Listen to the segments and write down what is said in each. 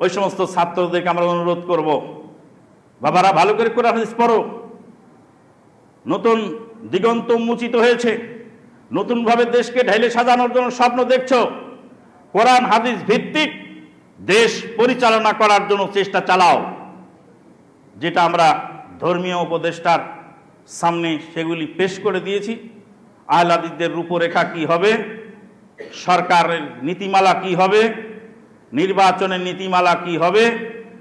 ওই সমস্ত ছাত্রদেরকে আমরা অনুরোধ করব, বাবারা ভালো করে কোরআন হাদিস পড়ো। নতুন দিগন্ত উন্মোচিত হয়েছে। নতুনভাবে দেশকে ঢেলে সাজানোর জন্য স্বপ্ন দেখছ। কোরআন হাদিস ভিত্তিক দেশ পরিচালনা করার জন্য চেষ্টা চালাও। যেটা আমরা ধর্মীয় উপদেষ্টার সামনে সেগুলি পেশ করে দিয়েছি। আহলাদিদের রূপরেখা কি হবে? সরকারের নীতিমালা কি হবে? নির্বাচনের নীতিমালা কি হবে?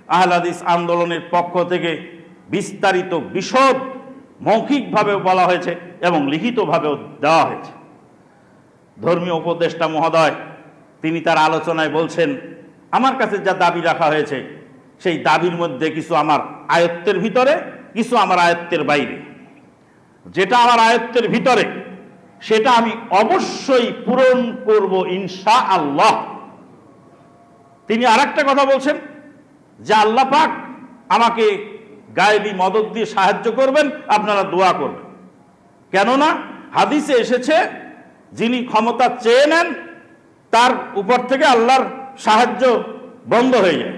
আহলাদিস আন্দোলনের পক্ষ থেকে বিস্তারিত বিশদ মৌখিকভাবেও বলা হয়েছে এবং লিখিতভাবেও দেওয়া হয়েছে। ধর্মীয় উপদেষ্টা মহোদয়, তিনি তার আলোচনায় বলছেন, আমার কাছে যা দাবি রাখা হয়েছে, সেই দাবির মধ্যে কিছু আমার আয়ত্তের ভিতরে, কিছু আমার আয়ত্তের বাইরে। যেটা আমার আয়ত্তের ভিতরে, সেটা আমি অবশ্যই পূরণ করব ইনশা আল্লাহ তিনি আর কথা বলছেন যে আল্লাহ পাক আমাকে গায়েবী মদত দিয়ে সাহায্য করবেন, আপনারা দোয়া করবেন। কেননা হাদিসে এসেছে, যিনি ক্ষমতা চেয়ে নেন, তার উপর থেকে আল্লাহর সাহায্য বন্ধ হয়ে যায়।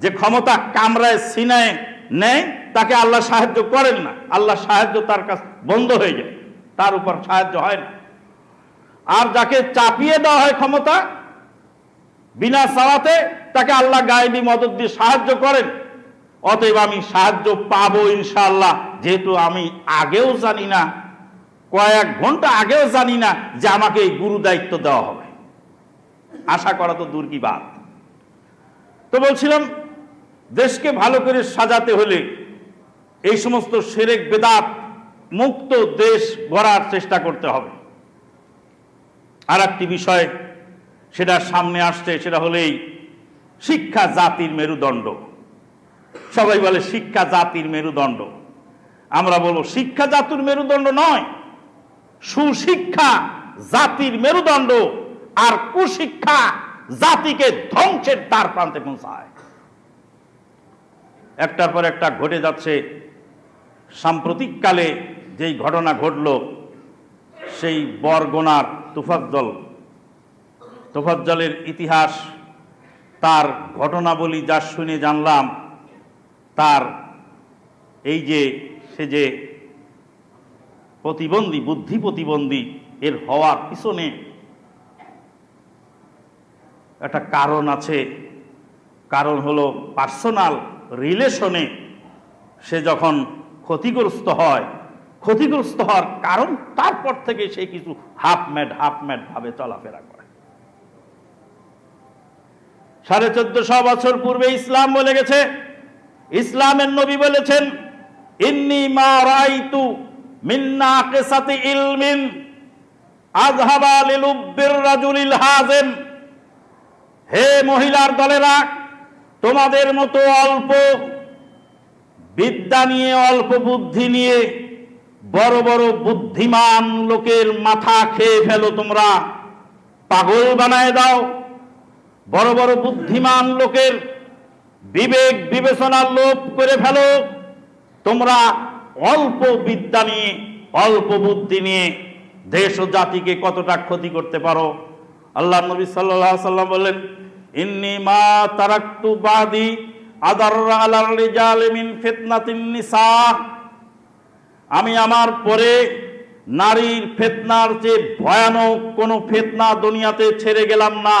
যে ক্ষমতা কামরায় সিনায় নেয়, তাকে আল্লাহ সাহায্য করেন না। আল্লাহ সাহায্য তার কাছ বন্ধ হয়ে যায়, তার উপর সাহায্য হয় না। আর যাকে চাপিয়ে দেওয়া হয় ক্ষমতা বিনা চাওয়াতে তাকে আল্লাহ গায়েবী মদত দিয়ে সাহায্য করেন। অতএব আমি সাহায্য পাবো ইনশাআল্লাহ। যেহেতু আমি আগেও জানি না, কয়েক ঘণ্টা আগেও জানি না যে আমাকে এই গুরু দায়িত্ব দেওয়া হবে। আশা করা তো দূর কি বাদ তো বলছিলাম, দেশকে ভালো করে সাজাতে হলে এই সমস্ত সেরেক বেদাত মুক্ত দেশ গড়ার চেষ্টা করতে হবে। আর একটি বিষয় সেটা সামনে আসছে, সেটা হলেই শিক্ষা জাতির মেরুদণ্ড। সবাই বলে শিক্ষা জাতির মেরুদণ্ড। আমরা বলব শিক্ষা জাতির মেরুদণ্ড নয়, সুশিক্ষা জাতির মেরুদণ্ড আর কুশিক্ষা জাতিকে ধ্বংসের তার প্রান্তে পৌঁছায়। একটার পর একটা ঘটে যাচ্ছে। সাম্প্রতিককালে যেই ঘটনা ঘটল, সেই বরগোনার তুফাজ্জল তোফাজ্জলের ইতিহাস, তার ঘটনাবলী যা শুনে জানলাম, তার এই যে, সে যে প্রতিবন্ধী, বুদ্ধি প্রতিবন্ধী, এর হওয়ার পিছনে একটা কারণ আছে। কারণ হলো পার্সোনাল রিলেশনে সে যখন ক্ষতিগ্রস্ত হয়, ক্ষতিগ্রস্ত হওয়ার কারণ তারপর থেকে সে কিছু হাফ ম্যাড হাফ ম্যাড ভাবে চলাফেরা করে। সাড়ে চোদ্দশো বছর পূর্বে ইসলাম বলে গেছে। ইসলামের নবী বলেছেন, ইন্নি মা রাইতু মিন্না কেসাতি ইলমিন আজহাবা লিলুব্বির রাজুলিল হাজেম হে মহিলার দলেরা, তোমাদের মতো অল্প বিদ্যা নিয়ে, অল্প বুদ্ধি নিয়ে বড় বড় বুদ্ধিমান লোকের মাথা খেয়ে ফেলো তোমরা। পাগল বানায় দাও। বড় বড় বুদ্ধিমান লোকের বিবেক বিবেচনা লোপ করে ফেলো। তোমরা অল্প বিদ্যা নিয়ে, অল্প বুদ্ধি নিয়ে দেশ ও জাতিকে কতটা ক্ষতি করতে পারো? আল্লাহ নবী সাল্লাল্লাহু সাল্লাম বললেন, ইন্নি মা তারাক্তু বাদি আমি আমার পরে নারীর ফেতনার চেয়ে ভয়ানক কোন ফেতনা দুনিয়াতে ছেড়ে গেলাম না।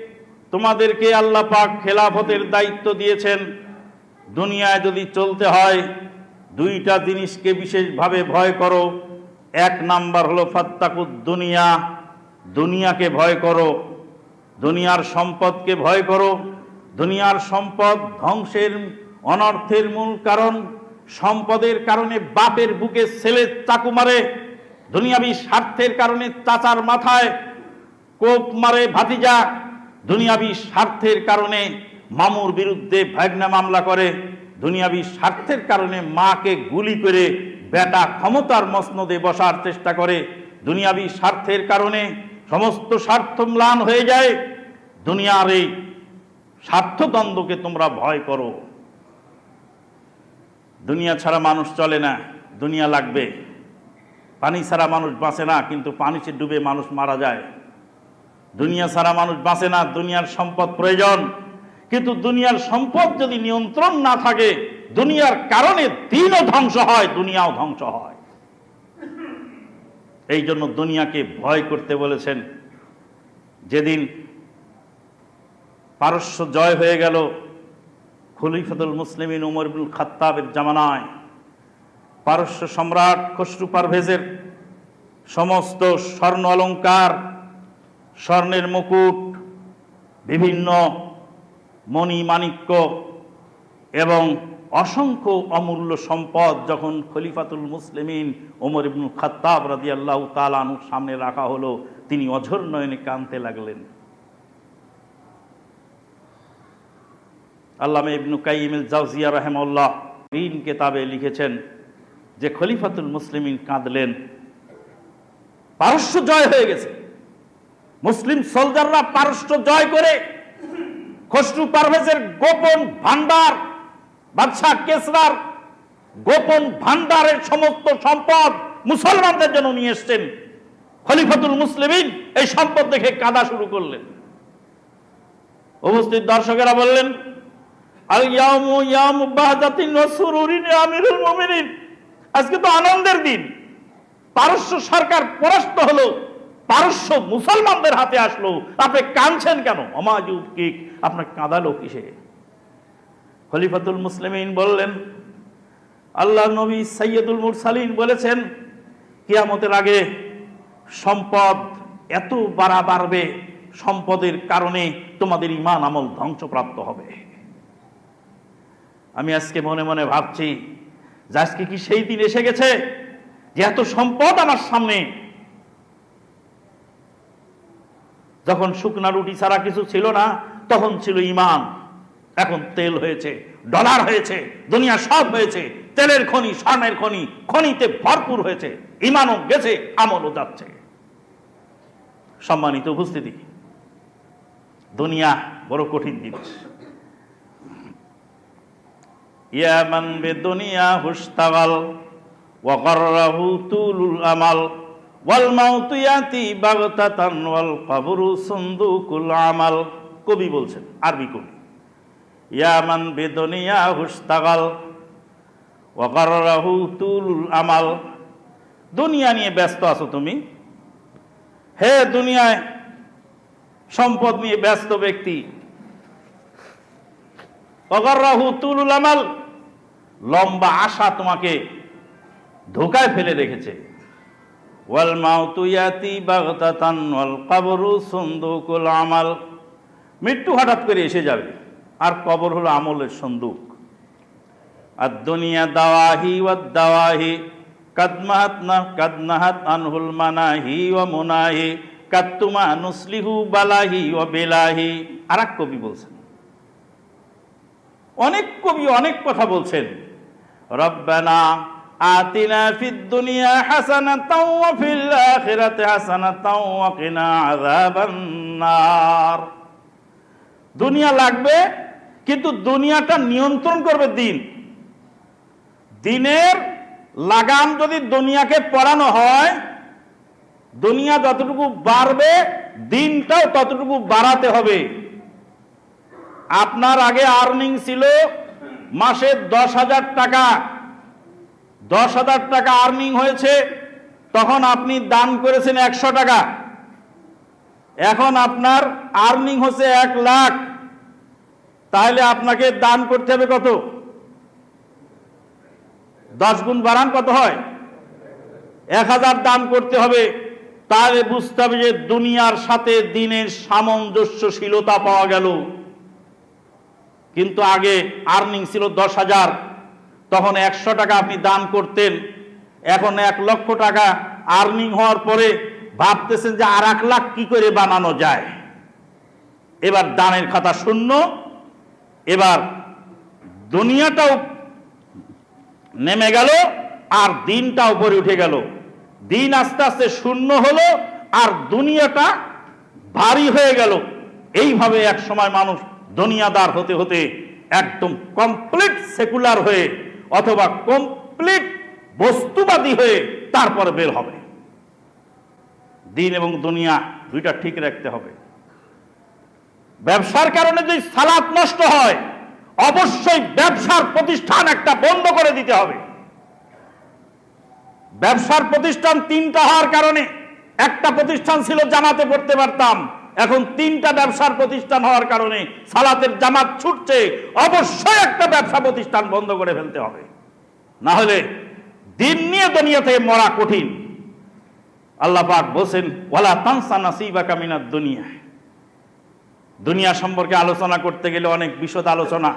তোমাদেরকে আল্লাহ পাক খেলাফতের দায়িত্ব দিয়েছেন। দুনিয়ায় যদি চলতে হয়, দুইটা জিনিসকে বিশেষভাবে ভয় করো। এক নাম্বার হলো ফাত্তাকুদ দুনিয়া। দুনিয়াকে ভয় করো। দুনিয়ার সম্পদকে ভয় করো। দুনিয়ার সম্পদ ধ্বংসের, অনর্থের মূল কারণ। সম্পদের কারণে বাপের বুকে ছেলে চাকু মারে। দুনিয়াবি স্বার্থের কারণে চাচার মাথায় কোপ মারে ভাতিজা। দুনিয়াবি স্বার্থের কারণে মামুর বিরুদ্ধে ভাগনা মামলা করে, দুনিয়াবি স্বার্থের কারণে মাকে গুলি করে বেটা ক্ষমতার মসনদে বসার চেষ্টা করে, দুনিয়াবি স্বার্থের কারণে সমস্ত স্বার্থ ম্লান হয়ে যায়, দুনিয়ার এই স্বার্থদ্বন্দ্বকে তোমরা ভয় করো। দুনিয়া ছাড়া মানুষ চলে না, দুনিয়া লাগবে। পানি ছাড়া মানুষ বাঁচে না, কিন্তু পানিতে ডুবে মানুষ মারা যায়। দুনিয়া ছাড়া মানুষ বাঁচে না, দুনিয়ার সম্পদ প্রয়োজন। কিন্তু দুনিয়ার সম্পদ যদি নিয়ন্ত্রণ না থাকে, দুনিয়ার কারণে দিনও ধ্বংস হয়, দুনিয়াও ধ্বংস হয়। এই জন্য দুনিয়াকে ভয় করতে বলেছেন। যেদিন পারস্য জয় হয়ে গেল, খলিফাতুল মুসলিমিন উমর ইবনুল খাত্তাবের জামানায়, পারস্য সম্রাট খসরু পারভেজের সমস্ত স্বর্ণ অলঙ্কার স্বর্ণের মুকুট, বিভিন্ন মণি মাণিক্য এবং অসংখ্য অমূল্য সম্পদ যখন খলিফাতুল মুসলিমিন ওমর ইবনুল খাত্তাব রাজি আল্লাহ তালানুর সামনে রাখা হলো, তিনি অঝর নয়নে কানতে লাগলেন। আল্লামা ইবনু কাইমিল জাউজিয়া রহেমউল্লাহ রিন কেতাবে লিখেছেন যে খলিফাতুল মুসলিমিন কাঁদলেন। পারস্য জয় হয়ে গেছে। মুসলিম সোলজাররা পারস্য জয় করে খসরু পারভেজের গোপন ভান্ডার বাদশাহ কেসরার গোপন ভান্ডারের সমস্ত সম্পদ মুসলমানদের জন্য নিয়ে এসছেন। খলিফাতুল মুসলিমিন এই সম্পদ দেখে কাঁদা শুরু করলেন। উপস্থিত দর্শকেরা বললেন, আল ইয়ামু ইয়ামু বাহজাতিন সুরুরিন আমিরুল মুমিনিন। আজকে তো আনন্দের দিন। পারস্য সরকার পরাস্ত হলো। পারস্য মুসলমানদের হাতে আসলো। আপনি কাঁদছেন কেন? অমাজুব কিক আপনার কাঁদালো কিসে? খলিফাতুল মুসলিমিন বললেন, আল্লাহ নবী সৈয়দুল মুরসালিন বলেছেন, কিয়ামতের আগে সম্পদ এত বাড়া বাড়বে, সম্পদের কারণে তোমাদের ইমান আমল ধ্বংসপ্রাপ্ত হবে। আমি আজকে মনে মনে ভাবছি, যে আজকে কি সেই দিন এসে গেছে, যে এত সম্পদ আমার সামনে যখন শুকনা রুটি ছাড়া কিছু ছিল না, তখন ছিল ইমান এখন তেল হয়েছে, ডলার হয়েছে, দুনিয়া সব হয়েছে, তেলের খনি, স্বর্ণের খনি, খনিতে ভরপুর হয়েছে ইমানও গেছে, আমলও যাচ্ছে। সম্মানিত উপস্থিতি, দুনিয়া বড় কঠিন জিনিস ইয়ামান বে দুনিয়া হুস্তাগাল ওয়াকাররাহু তুলুল আমাল। ওয়াল মাউতু ইয়াতি বাগতাতান ওয়াল কবরু সুন্দুকুল আমাল। কবি বলছেন, আরবি কবি। ইয়ামান বে দুনিয়া হুস্তাগাল ওয়াকাররাহু তুলুল আমাল। দুনিয়া নিয়ে ব্যস্ত আছো তুমি? হে দুনিয়ায় সম্পদ নিয়ে ব্যস্ত ব্যক্তি অগররাহু তুলুল আমাল। লম্বা আশা তোমাকে ধোকায় ফেলে রেখেছে। ওয়াল মাউতু ইয়াতি বাগতাতান ওয়াল কবরু সুন্দুকুল আমাল। মৃত্যু হঠাৎ করে এসে যাবে। আর কবর হলো আমলের সন্দুক। আর দুনিয়া দাওয়াহি ওয়াদ দাওয়াহি কাদমাহাত না কাদনাহাত আনহুল মানাহি ওয়া মুনাহি কাত্তুমা নুসলিহু বালাহি ও বেলাহি। আর এক কবি বলছেন। অনেক কবি অনেক কথা বলছেন। রব্বানা আতিনা ফিদ দুনিয়া হাসানাতাও ওয়া ফিল আখিরাতি হাসানাতাও ওয়া কিনা দুনিয়া লাগবে, কিন্তু দুনিয়াটা নিয়ন্ত্রণ করবে দিন। দিনের লাগাম যদি দুনিয়াকে পড়ানো হয়, দুনিয়া যতটুকু বাড়বে, দিনটাও ততটুকু বাড়াতে হবে। আপনার আগে আর্নিং ছিল মাসে দশ হাজার টাকা। দশ হাজার টাকা আর্নিং হয়েছে, তখন আপনি দান করেছেন একশো টাকা। এখন আপনার আর্নিং হচ্ছে এক লাখ। তাহলে আপনাকে দান করতে হবে কত? দশ গুণ বাড়ান কত হয়? এক হাজার দান করতে হবে। তাহলে বুঝতে হবে যে দুনিয়ার সাথে দিনের সামঞ্জস্যশীলতা পাওয়া গেল। কিন্তু আগে আর্নিং ছিল দশ হাজার। তখন একশো টাকা আপনি দান করতেন। এখন এক লক্ষ টাকা আর্নিং হওয়ার পরে ভাবতেছেন যে আর এক লাখ কি করে বানানো যায়। এবার দানের খাতা শূন্য। এবার দুনিয়াটাও নেমে গেল আর দিনটা উপরে উঠে গেল। দিন আস্তে আস্তে শূন্য হলো আর দুনিয়াটা ভারী হয়ে গেল। এইভাবে এক সময় মানুষ দুনিয়াদার হতে হতে একদম কমপ্লিট সেকুলার হয়ে অথবা কমপ্লিট বস্তুবাদী হয়ে তারপরে বের হবে। দিন এবং দুনিয়া দুইটা ঠিক রাখতে হবে। ব্যবসার কারণে যদি সালাত নষ্ট হয়, অবশ্যই ব্যবসার প্রতিষ্ঠান একটা বন্ধ করে দিতে হবে। ব্যবসার প্রতিষ্ঠান তিনটা হওয়ার কারণে একটা প্রতিষ্ঠান ছিল জামাতে পড়তে পারতাম এখন তিনটা ব্যবসার প্রতিষ্ঠান হওয়ার কারণে সালাতের জামাত ছুটছে, অবশ্যই একটা ব্যবসা প্রতিষ্ঠান বন্ধ করে ফেলতে হবে। না হলে দিন নিয়ে দুনিয়া থেকে মরা কঠিন। আল্লাহ পাক বলছেন, ওয়ালা তানসা নাসিবাকা মিনাদ দুনিয়া। দুনিয়া সম্পর্কে আলোচনা করতে গেলে অনেক বিশদ আলোচনা।